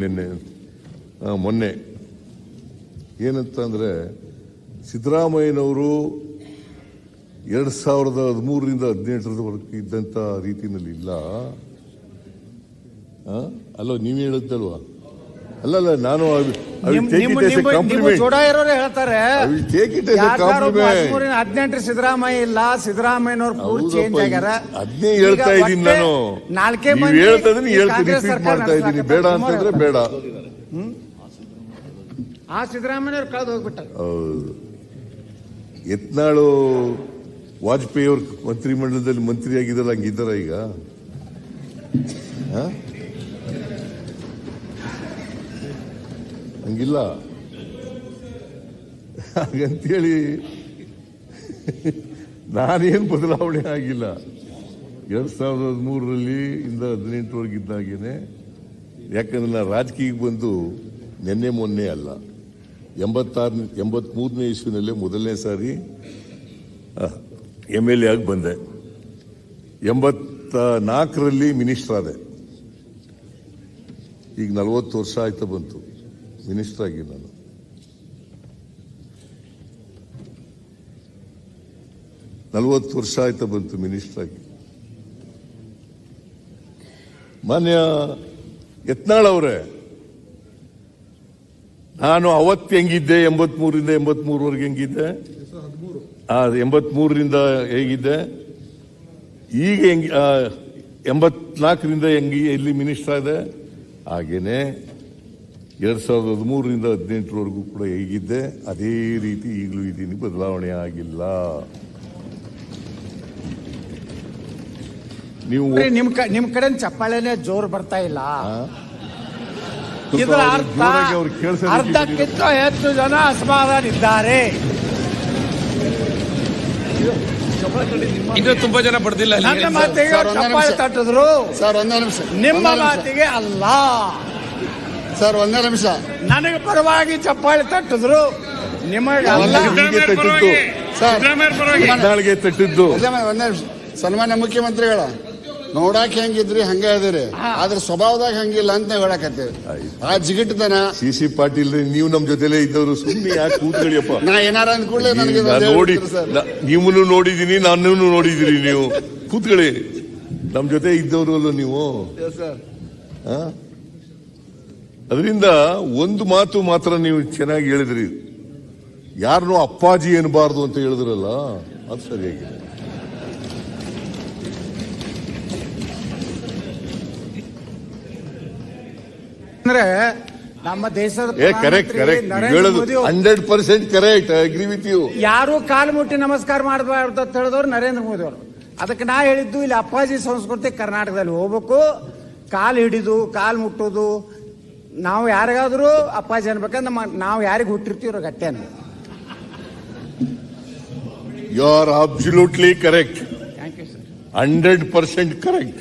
ನಿನ್ನೆ. ಮೊನ್ನೆ. ಏನಂತ ಅಂದ್ರೆ ಸಿದ್ದರಾಮಯ್ಯನವರು ಎರಡು ಸಾವಿರದ ಹದಿಮೂರರಿಂದ ಹದಿನೆಂಟರವರೆಗೆ ಇದ್ದಂತ ರೀತಿಯಲ್ಲಿ ಇಲ್ಲ. ಅಲ್ಲೋ ಅಲ್ಲ ನೀವು ಹೇಳುತ್ತಲ್ವಾ ಅಲ್ಲಲ್ಲ ನಾನು ಕಾಂಪ್ಲಿಮೆಂಟ್ ಹೇಳ್ತಾರೆ. ಹದಿನೆಂಟು ಸಿದ್ದರಾಮಯ್ಯ ಇಲ್ಲ ಸಿದ್ದರಾಮಯ್ಯನವ್ರು ಪೂರ್ತಿ ಚೇಂಜ್ ಆಗ್ಯಾರ. ಅದನ್ನೇ ಹೇಳ್ತಾ ಇದ್ದೀನಿ ನಾನು. ನಾಲ್ಕೇ ಮಂದಿ ಹೇಳ್ತಾ ಈ ಹೇಳ್ತೀನಿ ರಿಪೀಟ್ ಮಾಡ್ತಾ ಇದ್ದೀನಿ. ಬೇಡ ಅಂತಂದ್ರೆ ಬೇಡ. ಆ ಸಿದ್ದರಾಮಯ್ಯವ್ರು ಕಳೆದು ಹೋಗ್ಬಿಟ್ಟ ಹೌದು. ಯತ್ನಾಳು ವಾಜಪೇಯಿ ಅವ್ರ ಮಂತ್ರಿಮಂಡಲದಲ್ಲಿ ಮಂತ್ರಿ ಆಗಿದ್ದಲ್ಲ ಹಂಗಿದ್ದಾರ ಈಗ? ಹ? ಹಂಗಿಲ್ಲ. ಹಾಗಂತೇಳಿ ನಾನೇನು ಬದಲಾವಣೆ ಆಗಿಲ್ಲ. ಎರಡು ಸಾವಿರದ ಹದಿಮೂರರಲ್ಲಿ ಇಂದ ಹದಿನೆಂಟರವರೆಗೆ ಇದ್ದಾಗೇನೆ, ಯಾಕಂದ್ರೆ ನಾನು ರಾಜಕೀಯಕ್ಕೆ ಬಂದು ನಿನ್ನೆ ಮೊನ್ನೆ ಅಲ್ಲ ಎಂಬತ್ತಾರು ಎಂಬತ್ಮೂರನೇ ಇಸ್ವಿನಲ್ಲೇ ಮೊದಲನೇ ಸಾರಿ ಎಂ ಎಲ್ ಎ ಆಗಿ ಬಂದೆ. ಎಂಬತ್ತ ನಾಲ್ಕರಲ್ಲಿ ಮಿನಿಸ್ಟರ್ ಆದೆ. ಈಗ ನಲವತ್ತು ವರ್ಷ ಆಯ್ತಾ ಬಂತು. ಮಿನಿಸ್ಟರ್ ಆಗಿ ನಾನು ನಲವತ್ತು ವರ್ಷ ಆಯ್ತಾ ಬಂತು ಮಿನಿಸ್ಟರ್ ಆಗಿ. ಮಾನ್ಯ ಯತ್ನಾಳ್ ಅವರೇ, ನಾನು ಅವತ್ತು ಹೆಂಗಿದ್ದೆ? ಎಂಬತ್ಮೂರಿಂದ ಎಂಬತ್ಮೂರವರೆಗೆ ಹೆಂಗಿದ್ದೆ? ಎಂಬತ್ಮೂರರಿಂದ ಹೇಗಿದ್ದೆ? ಈಗ ಹೆಂಗ್ ಎಂಬತ್ನಾಲ್ಕರಿಂದ ಹೆಂಗಿ, ಎಲ್ಲಿ ಮಿನಿಸ್ಟರ್ ಇದೆ ಹಾಗೇನೆ ಎರಡ್ ಸಾವಿರದ ಹದಿಮೂರರಿಂದ ಹದಿನೆಂಟರವರೆಗೂ ಕೂಡ ಹೇಗಿದ್ದೆ ಅದೇ ರೀತಿ ಈಗಲೂ ಇದ್ದೀನಿ ಬದಲಾವಣೆ ಆಗಿಲ್ಲ. ನೀವು ನಿಮ್ ನಿಮ್ ಕಡೆ ಚಪ್ಪಾಳೆನೆ ಜೋರ್ ಬರ್ತಾ ಇಲ್ಲ. ಇದರ ಅರ್ಥ. ಅರ್ಧಕ್ಕಿಂತ ಹೆಚ್ಚು ಜನ ಅಸಮಾಧಾನಿದ್ದಾರೆ ಇನ್ನು ತುಂಬಾ ಜನ ಪಡೆದಿಲ್ಲ ನನ್ನ ಮಾತಿಗೆ ಚಪ್ಪಾಳೆ ತಟ್ಟಿದ್ರು. ಸರ್ ಒಂದೇ ನಿಮಿಷ. ನಿಮ್ಮ ಮಾತಿಗೆ ಅಲ್ಲ. ಸರ್ ಒಂದೇ ನಿಮಿಷ. ನನಗೆ ಪರವಾಗಿ ಚಪ್ಪಾಳಿ ತಟ್ಟಿದ್ರು. ನಿಮಗೆ ತಟ್ಟಿದ್ದು ಸರ್ ತಟ್ಟಿದ್ದು. ಒಂದೇ ನಿಮಿಷ. ಸನ್ಮಾನ್ಯ ಮುಖ್ಯಮಂತ್ರಿಗಳ ನೋಡಾಕ ಹೆಂಗಿದ್ರಿ ಹಂಗೆ ಇದ್ರಿ ಆದ್ರೆ ಸ್ವಭಾವದಾಗ ಹಂಗಿಲ್ಲ ಅಂತ ನಾವ್ ಹೇಳಕತ್ತೀವಿ. ಆ ಜಿಗಿಟ್ತನ. ಸಿ ಸಿ ಪಾಟೀಲ್ ನೀವು ನಮ್ ಜೊತೆಲೇ ಇದ್ದವರು ಸುಮ್ಮನೆ ಯಾಕೆ ಕೂತ್ಗಳಿಯಪ್ಪ ನಾ ಏನಾರ ಅಂದ್ ಕೂಡಲೇ ನನಗೆ ನೀವು- ನಾನ್ ನೋಡಿ ಸರ್. ನೀವನು ನೋಡಿದೀನಿ ನಾನು ನೋಡಿದಿರಿ ನೀವು. ಕೂತ್ಕೊಳ್ಳಿ. ನಮ್ ಜೊತೆ ಇದ್ದವ್ರು ಅಲ್ಲ ನೀವು ಸರ್ ಅದರಿಂದ ಒಂದು ಮಾತು ಮಾತ್ರ ನೀವು ಚೆನ್ನಾಗಿ ಹೇಳಿದ್ರಿ. ಯಾರನ್ನೂ ಅಪ್ಪಾಜಿ ಏನಬಾರದು ಅಂತ ಹೇಳಿದ್ರಲ್ಲ ಅದು ಸರಿಯಾಗಿದೆ. ಅಂದ್ರೆ ನಮ್ಮ ದೇಶದ hundred percent correct agree with you ಯಾರು ಕಾಲು ಮುಟ್ಟಿ ನಮಸ್ಕಾರ ಮಾಡಬಾರ್ದು ಅಂತ ಹೇಳಿದವರು ನರೇಂದ್ರ ಮೋದಿ ಅವರು ಅದಕ್ಕೆ ನಾ ಹೇಳಿದ್ದು ಇಲ್ಲಿ ಅಪ್ಪಾಜಿ ಸಂಸ್ಕೃತಿ ಕರ್ನಾಟಕದಲ್ಲಿ ಹೋಗ್ಬೇಕು. ಕಾಲು ಹಿಡಿದು ಕಾಲು ಮುಟ್ಟೋದು ನಾವು ಯಾರಿಗಾದರೂ ಅಪ್ಪಾಜಿ ಅನ್ಬೇಕಂದ್ರೆ ನಮ್ಮ ನಾವು ಯಾರಿಗೆ ಹುಟ್ಟಿರ್ತೀವ್ರ ಗಟ್ಟೆನ. You are absolutely correct thank you sir hundred percent correct